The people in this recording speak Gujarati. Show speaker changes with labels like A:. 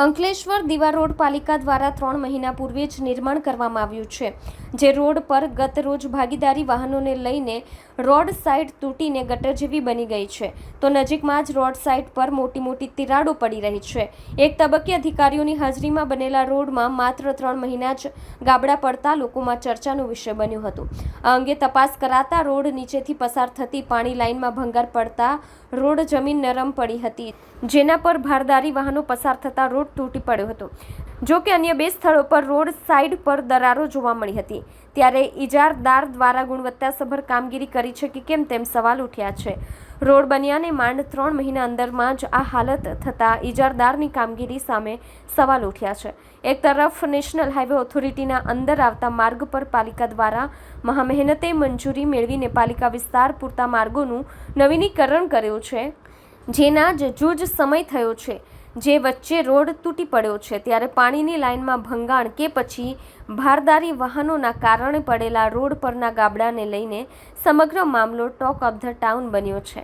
A: અંકલેશ્વર દીવા રોડ પાલિકા દ્વારા ત્રણ મહિના પૂર્વે જ નિર્માણ કરવામાં આવ્યું છે, જે રોડ પર ગત રોજ ભાગીદારી વાહનોને લઈને રોડ સાઇડ તૂટીને ગટર જેવી બની ગઈ છે. તો નજીકમાં જ રોડ સાઇડ પર મોટી મોટી તિરાડો પડી રહી છે. એક તબક્કે અધિકારીઓની હાજરીમાં બનેલા રોડમાં માત્ર ત્રણ મહિના જ ગાબડા પડતા લોકોમાં ચર્ચાનો વિષય બન્યું હતું. આ અંગે તપાસ કરાતા રોડ નીચેથી પસાર થતી પાણી લાઇનમાં ભંગાર પડતા રોડ જમીન નરમ પડી હતી, જેના પર ભારદારી વાહનો પસાર થતા રોડ તૂટી પડ્યો હતો. જો કે અન્ય બે સ્થળો પર રોડ સાઇડ પર દરારો જોવા મળી હતી. ત્યારે ઇજારદાર દ્વારા ગુણવત્તાસભર કામગીરી કરી છે કે કેમ તેમ સવાલ ઉઠ્યા છે. રોડ બન્યાને માંડ ત્રણ મહિના અંદરમાં જ આ હાલત થતાં ઇજારદારની કામગીરી સામે સવાલ ઉઠ્યા છે. એક તરફ નેશનલ હાઈવે ઓથોરિટીના અંદર આવતા માર્ગ પર પાલિકા દ્વારા મહામહેનતે મંજૂરી મેળવીને પાલિકા વિસ્તાર પૂરતા માર્ગોનું નવીનીકરણ કર્યું છે. જેના જ જૂજ સમય થયો છે. જે વચ્ચે રોડ તૂટી પડ્યો છે ત્યારે પાણીની લાઇનમાં ભંગાણ કે પછી ભારદારી વાહનોના કારણે પડેલા રોડ પરના ગાબડાને લઈને સમગ્ર મામલો ટોક ઓફ ધ ટાઉન બન્યો છે.